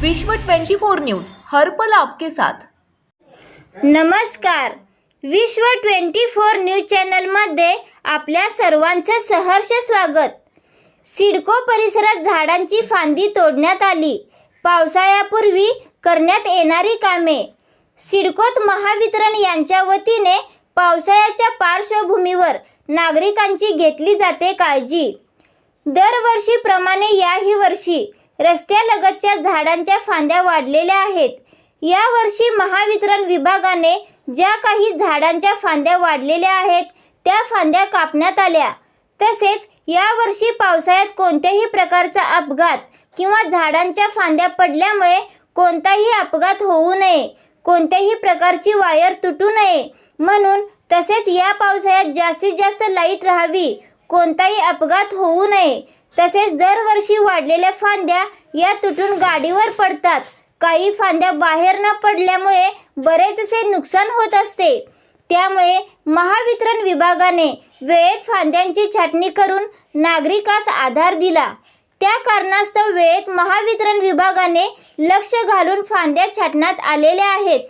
विश्व 24 न्यूज हर पल आपके साथ. नमस्कार. विश्व 24 न्यूज चॅनलमध्ये आपल्या सर्वांचं सहर्ष स्वागत. सिडको परिसरात झाडांची फांदी तोडण्यात आली. पावसाळ्यापूर्वी करण्यात येणारी कामे. सिडकोत महावितरण यांच्या वतीने पावसाळ्याच्या पार्श्वभूमीवर नागरिकांची घेतली जाते काळजी. दरवर्षीप्रमाणे याही वर्षी रस्त्यालगतच्या झाडांच्या फांद्या वाढलेल्या आहेत. यावर्षी महावितरण विभागाने ज्या काही झाडांच्या फांद्या वाढलेल्या आहेत त्या फांद्या कापण्यात आल्या. तसेच यावर्षी पावसाळ्यात कोणत्याही प्रकारचा अपघात किंवा झाडांच्या फांद्या पडल्यामुळे कोणताही अपघात होऊ नये कोणत्याही प्रकारची वायर तुटू नये म्हणून तसेच या पावसाळ्यात जास्तीत जास्त लाइट राहावी कोणताही अपघात होऊ नये तसेच दरवर्षी वाढलेल्या फांद्या या तुटून गाडीवर पडतात. काही फांद्या बाहेर न पडल्यामुळे बरेचसे नुकसान होत असते. त्यामुळे महावितरण विभागाने वेळेत फांद्यांची छाटणी करून नागरिकास आधार दिला. त्या कारणास्तव वेळेत महावितरण विभागाने लक्ष घालून फांद्या छाटण्यात आलेल्या आहेत.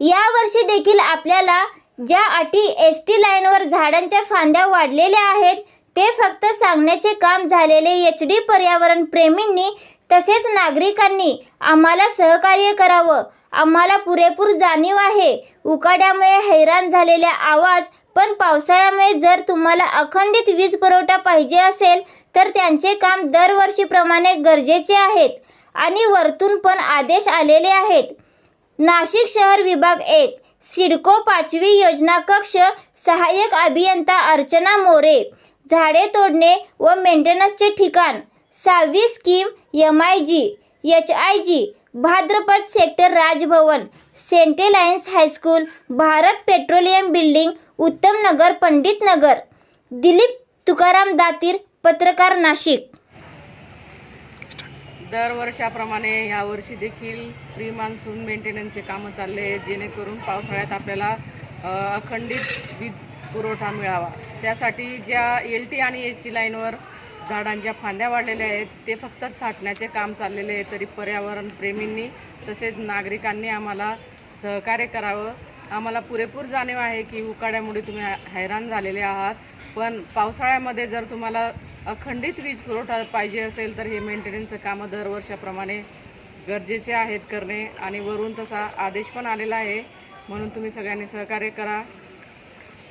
यावर्षी देखील आपल्याला ज्या अटी एस टी लाईनवर झाडांच्या फांद्या वाढलेल्या आहेत ते फक्त सांगण्याचे काम झालेले एच डी पर्यावरण प्रेमींनी तसेच नागरिकांनी आम्हाला सहकार्य करावं. आम्हाला पुरेपूर जाणीव आहे. उकाड्यामुळे हैराण झालेल्या आवाज पण पावसाळ्यामुळे जर तुम्हाला अखंडित वीज पुरवठा पाहिजे असेल तर त्यांचे काम दरवर्षीप्रमाणे गरजेचे आहेत आणि वरतून पण आदेश आलेले आहेत. नाशिक शहर विभाग एक सिडको पाचवी योजना कक्ष सहाय्यक अभियंता अर्चना मोरे झाडे तोडणे व मेंटेनन्सचे ठिकाण. सहावी scheme M I G H I G Bhadrapad sector Rajbhavan सेंटेलायन्स high school Bharat petroleum building Uttam Nagar Pandit नगर. दिलीप तुकाराम दातीर पत्रकार नाशिक. दरवर्षाप्रमाणे यावर्षी देखील प्री मान्सून मेंटेनन्सचे कामं चालले आहेत जेणेकरून पावसाळ्यात आपल्याला अखंडित वीज पुरवठा मिळावा. त्यासाठी ज्या एल टी आणि एस टी लाईनवर झाडांच्या फांद्या वाढलेल्या आहेत ते फक्त साठण्याचे काम चाललेले आहे तरी पर्यावरण प्रेमींनी तसेच नागरिकांनी आम्हाला सहकार्य करावं. आम्हाला पुरेपूर जाणीव आहे की उकाड्यामुळे तुम्ही हैराण झालेले आहात. पण पावसाळ्यामध्ये जर तुम्हाला अखंडित वीज पुरवठा पाहिजे असेल तर हे मेंटेनन्सचं कामं दरवर्षाप्रमाणे गरजेचे आहेत करणे आणि वरून तसा आदेश पण आलेला आहे. म्हणून तुम्ही सगळ्यांनी सहकार्य करा.